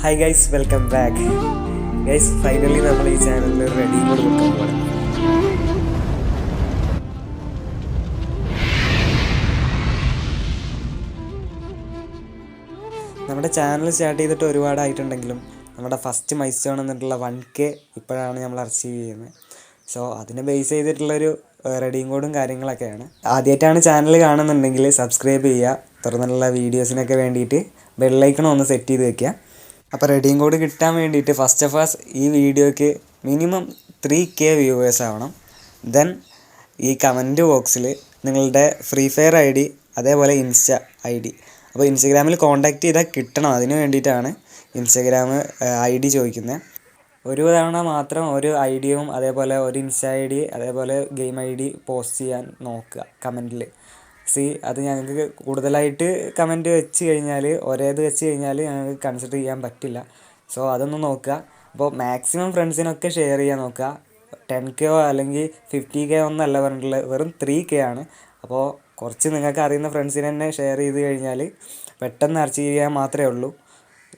Hi guys welcome back guys finally നമ്മൾ ഈ ചാനലിൽ റെഡി കൂടെ പോകണം നമ്മുടെ ചാനൽ സ്റ്റാർട്ട് ചെയ്തിട്ട് ഒരുപാടായിട്ടുണ്ടെങ്കിലും നമ്മുടെ ഫസ്റ്റ് മൈസ്റ്റോൺ എന്നിട്ടുള്ള വൺ കെ ഇപ്പോഴാണ് നമ്മൾ അച്ചീവ് ചെയ്യുന്നത്. സോ അതിനെ ബേസ് ചെയ്തിട്ടുള്ളൊരു റെഡിയും കോഡും കാര്യങ്ങളൊക്കെയാണ്. ആദ്യമായിട്ടാണ് ചാനൽ കാണുന്നുണ്ടെങ്കിൽ സബ്സ്ക്രൈബ് ചെയ്യുക തുറന്നുള്ള വീഡിയോസിനൊക്കെ വേണ്ടിയിട്ട് ബെല്ലൈക്കണം ഒന്ന് സെറ്റ് ചെയ്ത് വെക്കുക. അപ്പോൾ റെഡിയും കോഡ് കിട്ടാൻ വേണ്ടിയിട്ട് ഫസ്റ്റ് ഓഫ് ആൾ ഈ വീഡിയോയ്ക്ക് മിനിമം ത്രീ കെ വ്യൂവേഴ്സ് ആവണം. ദെൻ ഈ കമന്റ് ബോക്സിൽ നിങ്ങളുടെ ഫ്രീ ഫയർ ഐ ഡി അതേപോലെ ഇൻസ്റ്റ ഐ ഡി അപ്പോൾ ഇൻസ്റ്റഗ്രാമിൽ കോൺടാക്റ്റ് ചെയ്താൽ കിട്ടണം. അതിന് വേണ്ടിയിട്ടാണ് ഇൻസ്റ്റഗ്രാം ഐ ഡി ചോദിക്കുന്നത് ഒരു തവണ മാത്രം ഒരു ഐ ഡിയും അതേപോലെ ഒരു ഇൻസ്റ്റ ഐ ഡി അതേപോലെ ഗെയിം ഐ ഡി പോസ്റ്റ് ചെയ്യാൻ നോക്കുക കമന്റിൽ സി അത് ഞങ്ങൾക്ക് കൂടുതലായിട്ട് കമന്റ് വെച്ച് കഴിഞ്ഞാൽ ഒരേത് വെച്ച് കഴിഞ്ഞാൽ ഞങ്ങൾക്ക് കൺസിഡർ ചെയ്യാൻ പറ്റില്ല. സോ അതൊന്ന് നോക്കുക. അപ്പോൾ മാക്സിമം ഫ്രണ്ട്സിനൊക്കെ ഷെയർ ചെയ്യാൻ നോക്കുക. ടെൻ കെയോ അല്ലെങ്കിൽ ഫിഫ്റ്റി കെ ഒന്നല്ല പറഞ്ഞിട്ടുള്ളത്. വെറും ത്രീ കെ ആണ്. അപ്പോൾ കുറച്ച് നിങ്ങൾക്ക് അറിയുന്ന ഫ്രണ്ട്സിന് തന്നെ ഷെയർ ചെയ്ത് കഴിഞ്ഞാൽ പെട്ടെന്ന് അർച്ച് ചെയ്യാൻ മാത്രമേ ഉള്ളൂ.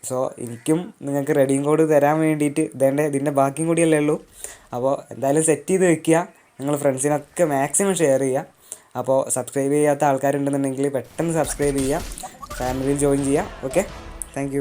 സോ എനിക്കും നിങ്ങൾക്ക് റെഡിയും കോഡ് തരാൻ വേണ്ടിയിട്ട് ഇതേണ്ട ഇതിന്റെ ബാക്കിയും കൂടിയല്ലേ ഉള്ളൂ. അപ്പോൾ എന്തായാലും സെറ്റ് ചെയ്ത് വെക്കുക. നിങ്ങൾ ഫ്രണ്ട്സിനൊക്കെ മാക്സിമം ഷെയർ ചെയ്യുക. അപ്പോൾ സബ്സ്ക്രൈബ് ചെയ്യാത്ത ആൾക്കാരുണ്ടെന്നുണ്ടെങ്കിൽ പെട്ടെന്ന് സബ്സ്ക്രൈബ് ചെയ്യുക ഫാമിലിയിൽ ജോയിൻ ചെയ്യുക ഓക്കെ താങ്ക്